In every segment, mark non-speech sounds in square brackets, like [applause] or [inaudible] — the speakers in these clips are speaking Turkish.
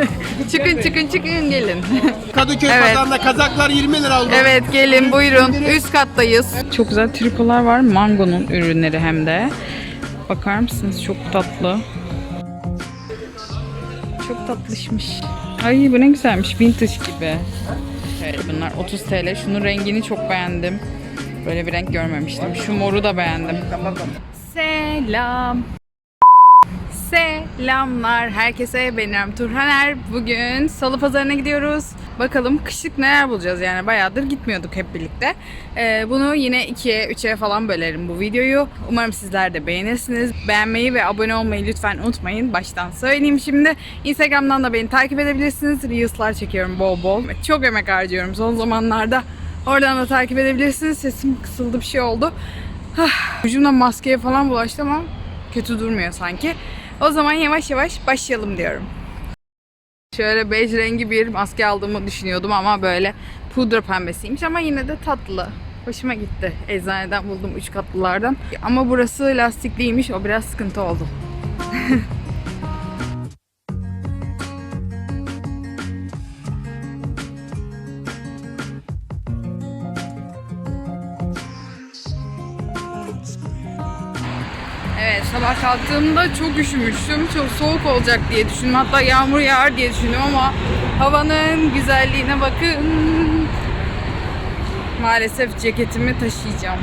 [laughs] çıkın çıkın çıkın gelin. Kadıköy Evet. pazarında kazaklar 20 lira oldu. evet gelin buyurun. Üst kattayız. Çok güzel trikolar var. Mango'nun ürünleri hem de. Bakar mısınız? Çok tatlı. Çok tatlışmış. Ay bu ne güzelmiş. Vintage gibi. Evet bunlar 30 TL. Şunun rengini çok beğendim. Böyle bir renk görmemiştim. Şu moru da beğendim. Selam. Selamlar herkese. Benim Turhaner. Bugün salı pazarına gidiyoruz. Bakalım kışlık neler bulacağız yani bayağıdır gitmiyorduk hep birlikte. Ee, bunu yine 2'ye 3'e falan bölerim bu videoyu. Umarım sizler de beğenirsiniz. Beğenmeyi ve abone olmayı lütfen unutmayın. Baştan söyleyeyim şimdi. Instagram'dan da beni takip edebilirsiniz. Reels'lar çekiyorum bol bol. Çok emek harcıyorum son zamanlarda. Oradan da takip edebilirsiniz. Sesim kısıldı bir şey oldu. Ucumda maskeye falan bulaştı ama kötü durmuyor sanki. O zaman yavaş yavaş başlayalım diyorum. Şöyle bej rengi bir maske aldığımı düşünüyordum ama böyle pudra pembesiymiş ama yine de tatlı. Hoşuma gitti. Eczaneden buldum üç katlılardan. Ama burası lastikliymiş. O biraz sıkıntı oldu. [laughs] Evet sabah kalktığımda çok üşümüştüm. Çok soğuk olacak diye düşündüm. Hatta yağmur yağar diye düşündüm ama havanın güzelliğine bakın. Maalesef ceketimi taşıyacağım.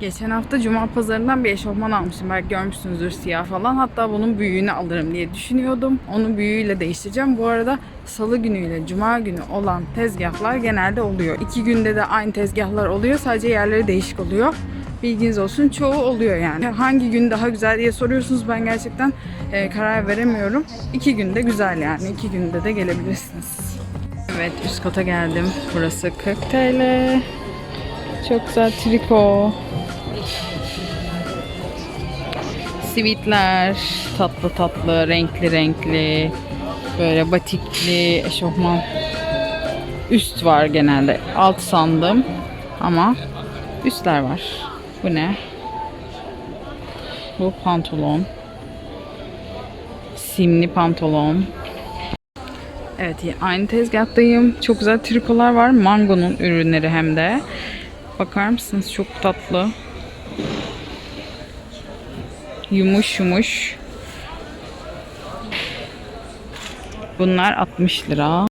Geçen hafta Cuma pazarından bir eşofman almıştım. Belki görmüşsünüzdür siyah falan. Hatta bunun büyüğünü alırım diye düşünüyordum. Onu büyüğüyle değiştireceğim. Bu arada salı günüyle cuma günü olan tezgahlar genelde oluyor. İki günde de aynı tezgahlar oluyor. Sadece yerleri değişik oluyor. Bilginiz olsun çoğu oluyor yani. Hangi gün daha güzel diye soruyorsunuz ben gerçekten e, karar veremiyorum. İki günde güzel yani. iki günde de gelebilirsiniz. Evet üst kata geldim. Burası 40 TL. Çok güzel triko. Sivitler, tatlı tatlı, renkli renkli, böyle batikli, eşofman. Üst var genelde. Alt sandım ama üstler var. Bu ne? Bu pantolon. Simli pantolon. Evet aynı tezgahtayım. Çok güzel trikolar var. Mango'nun ürünleri hem de. Bakar mısınız? Çok tatlı. Yumuş yumuş. Bunlar 60 lira.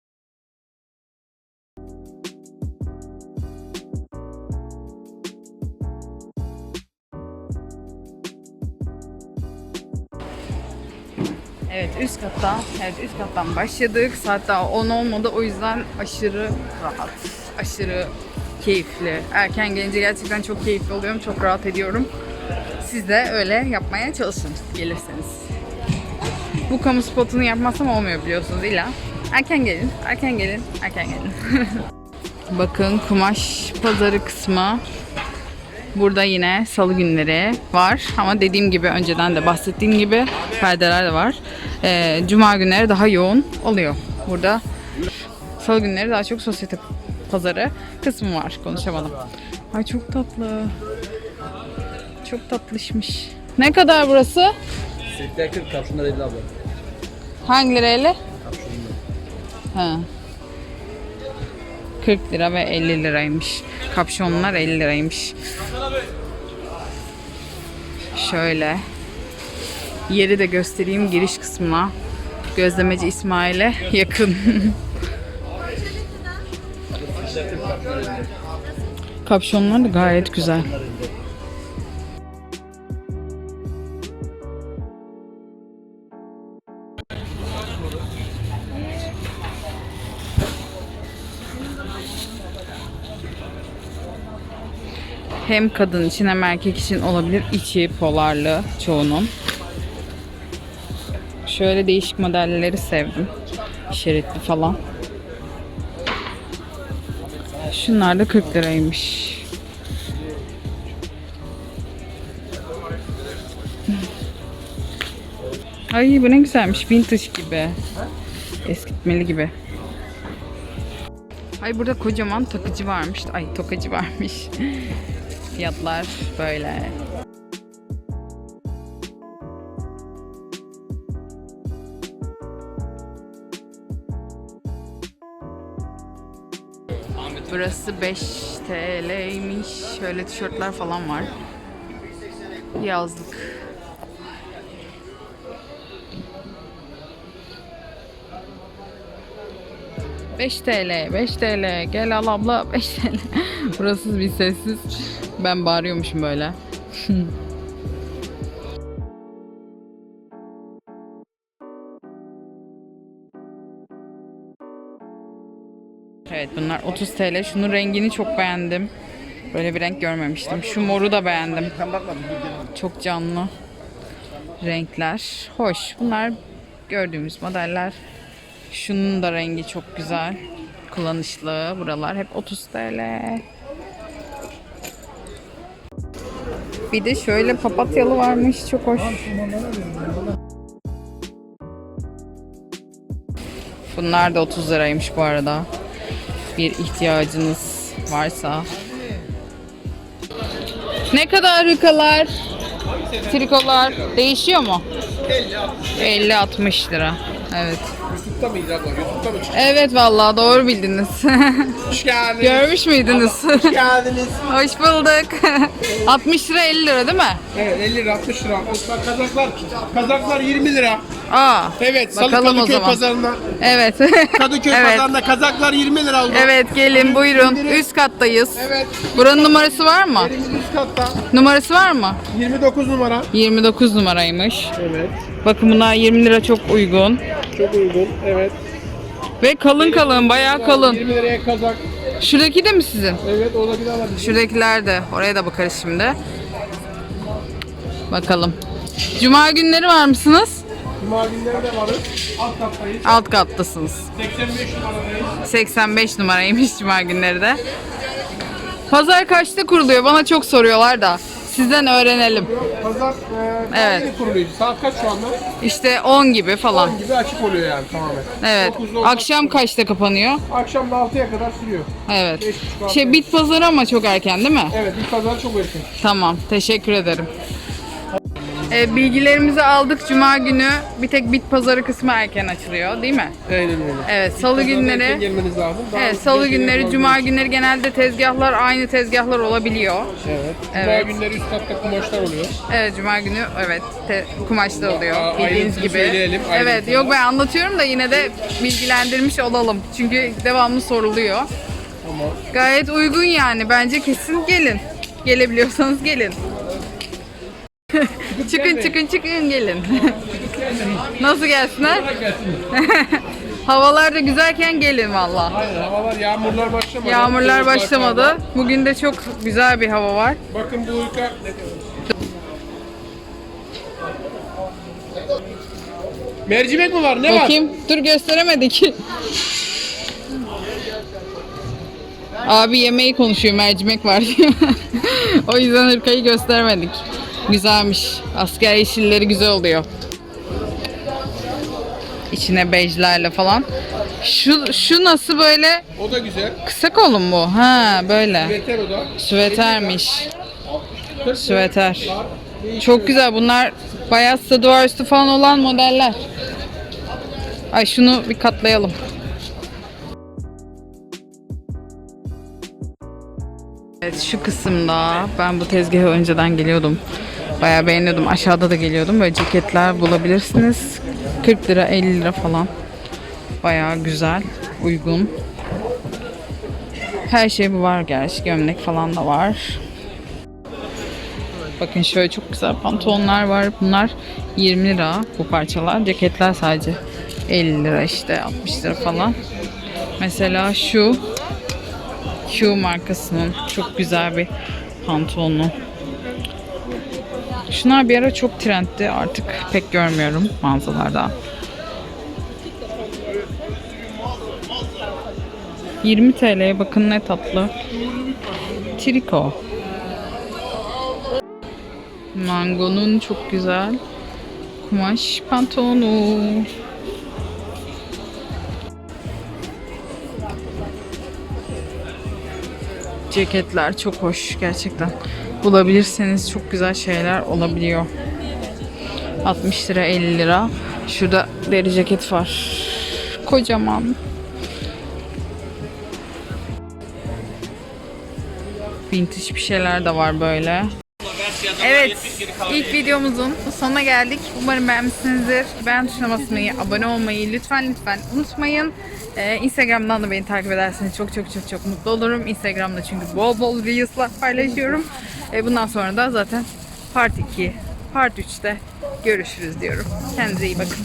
Üst kattan, evet üst kattan başladık. Saat daha 10 olmadı o yüzden aşırı rahat, aşırı keyifli. Erken gelince gerçekten çok keyifli oluyorum, çok rahat ediyorum. Siz de öyle yapmaya çalışın gelirseniz. Bu kamu spotunu yapmazsam olmuyor biliyorsunuz illa. Erken gelin, erken gelin, erken gelin. [laughs] Bakın kumaş pazarı kısmı. Burada yine salı günleri var ama dediğim gibi önceden de bahsettiğim gibi perdeler de var. Ee, Cuma günleri daha yoğun oluyor. Burada salı günleri daha çok sosyete pazarı kısmı var. Konuşamadım. Ay çok tatlı. Çok tatlışmış. Ne kadar burası? Setler 40 kapşınlar 50 abla. Hangileri 50? Ha. 40 lira ve 50 liraymış. Kapşonlar 50 liraymış. Şöyle. Yeri de göstereyim giriş kısmına. Gözlemeci İsmail'e yakın. [laughs] Kapşonlar da gayet güzel. Hem kadın için hem erkek için olabilir. İçi polarlı çoğunun. Şöyle değişik modelleri sevdim. Şeritli falan. Şunlar da 40 liraymış. Ay bu ne güzelmiş. Vintage gibi. Eskitmeli gibi. Ay burada kocaman takıcı varmış. Ay tokacı varmış. [laughs] Fiyatlar böyle. Burası 5 TL'ymiş. Şöyle tişörtler falan var. Yazlık. Beş TL, 5 TL. Gel al abla 5 TL. [laughs] Burası bir sessiz. Ben bağırıyormuşum böyle. [laughs] Evet bunlar 30 TL. Şunun rengini çok beğendim. Böyle bir renk görmemiştim. Şu moru da beğendim. Çok canlı renkler. Hoş. Bunlar gördüğümüz modeller. Şunun da rengi çok güzel. Kullanışlı. Buralar hep 30 TL. Bir de şöyle papatyalı varmış. Çok hoş. Bunlar da 30 liraymış bu arada. Bir ihtiyacınız varsa. Ne kadar hırkalar? Trikolar değişiyor mu? 50-60 lira. Evet. YouTube'da mıydı abla? YouTube'da mı? Evet vallahi doğru bildiniz. [laughs] Hoş geldiniz. Görmüş müydünüz? Hoş geldiniz. [laughs] Hoş bulduk. [laughs] 60 lira 50 lira değil mi? Evet 50 lira 60 lira. Bak kazaklar, kazaklar 20 lira. Aa. Evet Salı Bakalım o Kadıköy zaman. pazarında. Evet. Kadıköy evet. pazarında kazaklar 20 lira oldu. Evet gelin buyurun. Üst kattayız. Evet. Buranın numarası var mı? Üst katta. Numarası var mı? 29 numara. 29 numaraymış. Evet. Bakın bunlar 20 lira çok uygun. Çok uygun. Evet. Ve kalın kalın bayağı kalın. 20 liraya kazak. Şuradaki de mi sizin? Evet o da bir alabilir. Şuradakiler de. Oraya da bakarız şimdi. Bakalım. Cuma günleri var mısınız? Cuma günleri de varız. Alt kattayız. Alt kattasınız. 85 numaradayız. 85 numaraymış cuma günleri de. Pazar kaçta kuruluyor? Bana çok soruyorlar da. Sizden öğrenelim. Pazar e, Evet. kuruluyor. Saat kaç şu anda? İşte 10 gibi falan. 10 gibi açık oluyor yani tamamen. Evet. 9'da olmaz. Akşam kaçta kapanıyor? Akşam da 6'ya kadar sürüyor. Evet. Şey bit pazarı ama çok erken değil mi? Evet bir pazar çok erken. Tamam. Teşekkür ederim. E, bilgilerimizi aldık. Cuma günü bir tek bit pazarı kısmı erken açılıyor değil mi? Aynen öyle. Evet. Salı Erken günleri gelmeniz lazım. Daha Evet, salı belki günleri, cuma günleri genelde tezgahlar aynı tezgahlar olabiliyor. Evet. Cuma Evet. günleri üst katta kumaşlar oluyor. Evet, cuma günü evet te- kumaşta oluyor Aa, bildiğiniz ayrıntısını gibi. söyleyelim, Evet, ayrıntılı. yok ben anlatıyorum da yine de bilgilendirmiş olalım. Çünkü devamlı soruluyor. Tamam. Gayet uygun yani. Bence kesin gelin. Gelebiliyorsanız gelin. Çıkın çıkın çıkın gelin. [laughs] Nasıl gelsinler? [laughs] Havalar da güzelken gelin valla. Aynen havalar yağmurlar başlamadı. Yağmurlar başlamadı. Bugün de çok güzel bir hava var. Bakın bu ırka Mercimek mi var? Ne var? Bakayım. Dur gösteremedik. Abi yemeği konuşuyor mercimek var diyor. [laughs] o yüzden hırkayı göstermedik. Güzelmiş. Asker yeşilleri güzel oluyor. İçine bejlerle falan. Şu şu nasıl böyle O da güzel. kısa kolum bu? Ha böyle. Veter o da. Süvetermiş. 40 lira Süveter. Çok güzel. Bunlar bayağı duvar üstü falan olan modeller. Ay şunu bir katlayalım. Evet şu kısımda ben bu tezgaha önceden geliyordum. Bayağı beğeniyordum. Aşağıda da geliyordum. Böyle ceketler bulabilirsiniz. 40 lira 50 lira falan. Bayağı güzel, uygun. Her şey bu var gerçi. Gömlek falan da var. Bakın şöyle çok güzel pantolonlar var. Bunlar 20 lira bu parçalar. Ceketler sadece 50 lira işte 60 lira falan. Mesela şu Q markasının çok güzel bir pantolonu. Şunlar bir ara çok trendti. Artık pek görmüyorum mağazalarda. 20 TL'ye bakın ne tatlı. Triko. Mango'nun çok güzel kumaş pantolonu. Ceketler çok hoş gerçekten. Bulabilirseniz çok güzel şeyler olabiliyor. 60 lira 50 lira. Şurada deri ceket var. Kocaman. Vintage bir şeyler de var böyle. Evet, ilk videomuzun sonuna geldik. Umarım beğenmişsinizdir. Beğen tuşuna basmayı, abone olmayı lütfen lütfen unutmayın. Ee, Instagram'dan da beni takip ederseniz çok çok çok çok mutlu olurum. Instagram'da çünkü bol bol reels'lar paylaşıyorum. Ee, bundan sonra da zaten part 2, part 3'te görüşürüz diyorum. Kendinize iyi bakın.